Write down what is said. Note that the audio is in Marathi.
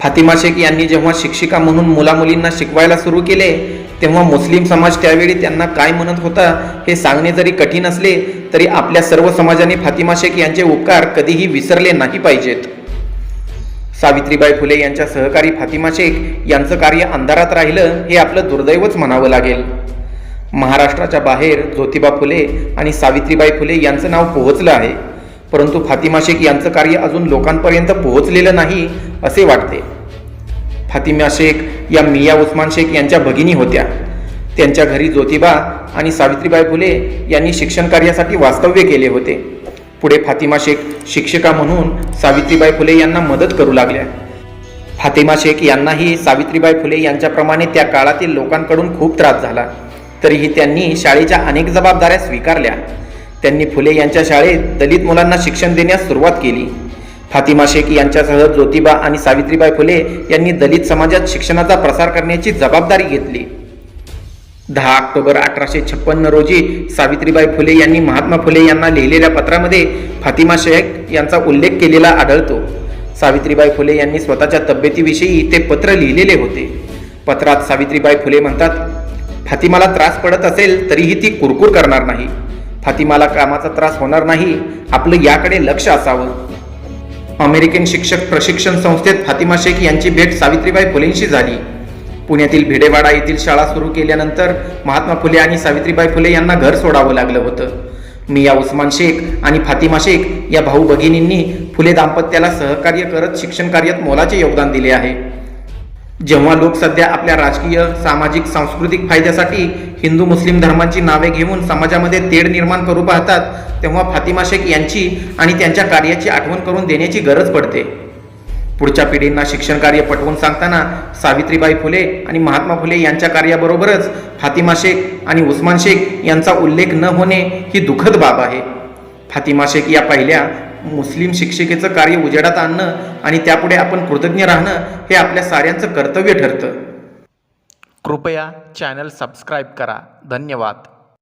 फातिमा शेख यांनी जेव्हा शिक्षिका म्हणून मुलामुलींना शिकवायला सुरू केले तेव्हा मुस्लिम समाज त्यावेळी त्यांना काय म्हणत होता हे सांगणे जरी कठीण असले तरी आपल्या सर्व समाजाने फातिमा शेख यांचे उपकार कधीही विसरले नाही पाहिजेत. सावित्रीबाई फुले यांच्या सहकारी फातिमा शेख यांचं कार्य अंधारात राहिलं हे आपलं दुर्दैवच म्हणावं लागेल. महाराष्ट्राच्या बाहेर ज्योतिबा फुले आणि सावित्रीबाई फुले यांचं नाव पोहोचलं आहे. परंतु फातिमा शेख यांचं कार्य अजून लोकांपर्यंत पोहोचलेलं नाही असे वाटते. फातिमा शेख या मिया उस्मान शेख यांच्या भगिनी होत्या. त्यांच्या घरी ज्योतिबा आणि सावित्रीबाई फुले यांनी शिक्षण कार्यासाठी वास्तव्य केले होते. पुढे फातिमा शेख शिक्षिका म्हणून सावित्रीबाई फुले यांना मदत करू लागल्या. फातिमा शेख यांनाही सावित्रीबाई फुले यांच्याप्रमाणे त्या काळातील लोकांकडून खूप त्रास झाला. तरीही त्यांनी शाळेच्या अनेक जबाबदाऱ्या स्वीकारल्या. त्यांनी फुले यांच्या शाळेत दलित मुलांना शिक्षण देण्यास सुरुवात केली. फातिमा शेख यांच्यासह ज्योतिबा आणि सावित्रीबाई फुले यांनी दलित समाजात शिक्षणाचा प्रसार करण्याची जबाबदारी घेतली. दहा ऑक्टोबर अठराशे छप्पन्न रोजी सावित्रीबाई फुले यांनी महात्मा फुले यांना लिहिलेल्या पत्रामध्ये फातिमा शेख यांचा उल्लेख केलेला आढळतो. सावित्रीबाई फुले यांनी स्वतःच्या तब्येतीविषयी ते पत्र लिहिलेले होते. पत्रात सावित्रीबाई फुले म्हणतात फातिमाला त्रास पडत असेल तरीही ती कुरकुर करणार नाही. फातिमाला कामाचा त्रास होणार नाही आपलं याकडे लक्ष असावं. अमेरिकन शिक्षक प्रशिक्षण संस्थेत फातिमा शेख यांची भेट सावित्रीबाई फुलेंशी झाली. पुण्यातील भिडेवाडा येथील शाळा सुरू केल्यानंतर महात्मा फुले आणि सावित्रीबाई फुले यांना घर सोडावं लागलं होतं. मिया उस्मान शेख आणि फातिमा शेख या भाऊ भगिनींनी फुले दाम्पत्याला सहकार्य करत शिक्षण कार्यात मोलाचे योगदान दिले आहे. जेव्हा लोक सध्या आपल्या राजकीय सामाजिक सांस्कृतिक फायद्यासाठी हिंदू मुस्लिम धर्मांची नावे घेऊन समाजामध्ये तेढ निर्माण करू पाहतात तेव्हा फातिमा शेख यांची आणि त्यांच्या कार्याची आठवण करून देण्याची गरज पडते. पुढच्या पिढींना शिक्षण कार्य पटवून सांगताना सावित्रीबाई फुले आणि महात्मा फुले यांच्या कार्याबरोबरच फातिमा शेख आणि उस्मान शेख यांचा उल्लेख न होणे ही दुःखद बाब आहे. फातिमा शेख या पहिल्या मुस्लिम शिक्षिकेचं कार्य उजेडात आणणं आणि त्यापुढे आपण कृतज्ञ राहणं हे आपल्या साऱ्यांचं कर्तव्य ठरतं. कृपया चॅनल सबस्क्राईब करा. धन्यवाद.